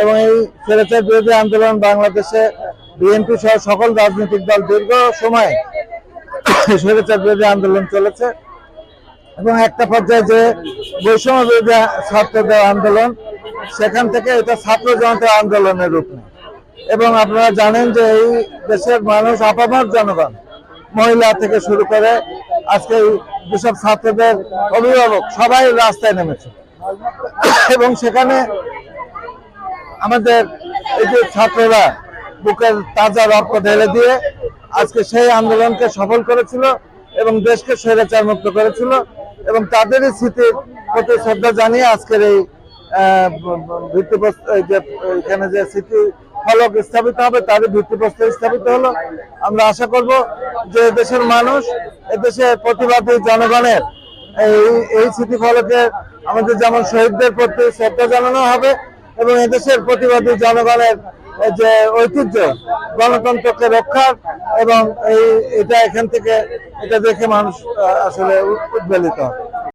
এবং এই স্বৈরাচার বিরোধী আন্দোলন বাংলাদেশে বিএনপি সহ সকল রাজনৈতিক দল দীর্ঘ সময় স্বৈরাচার বিরোধী আন্দোলন চলেছে। এবং একটা পর্যায়ে যে বৈষম্য বিরোধী ছাত্রদের আন্দোলন, সেখান থেকে এটা ছাত্র জনতা আন্দোলনের রূপ এবং আপনারা জানেন যে এই দেশের মানুষ আপামর জনগণ, মহিলা থেকে শুরু করে আজকে যেসব ছাত্রদের অভিভাবক সবাই রাস্তায় নেমেছে। এবং সেখানে আমাদের এই যে ছাত্ররা বুকের তাজা রক্ত ঢেলে দিয়ে আজকে সেই আন্দোলনকে সফল করেছিল এবং দেশকে স্বৈরাচার মুক্ত করেছিল এবং তাদেরই স্মৃতির প্রতি শ্রদ্ধা জানিয়ে আজকের এই যে, এখানে যে স্মৃতি ফলক স্থাপিত হবে, তারই ভিত্তিপ্রস্তর স্থাপিত হলো। আমরা আশা করব যে দেশের মানুষ, এদেশের প্রতিবাদী জনগণের এই এই স্মৃতি ফলকে আমাদের যেমন শহীদদের প্রতি শ্রদ্ধা জানানো হবে এবং এদেশের প্রতিবাদী জনগণের যে ঐতিহ্য, গণতন্ত্রকে রক্ষার এবং এই, এটা এখান থেকে, এটা দেখে মানুষ আসলে উদ্বেলিত।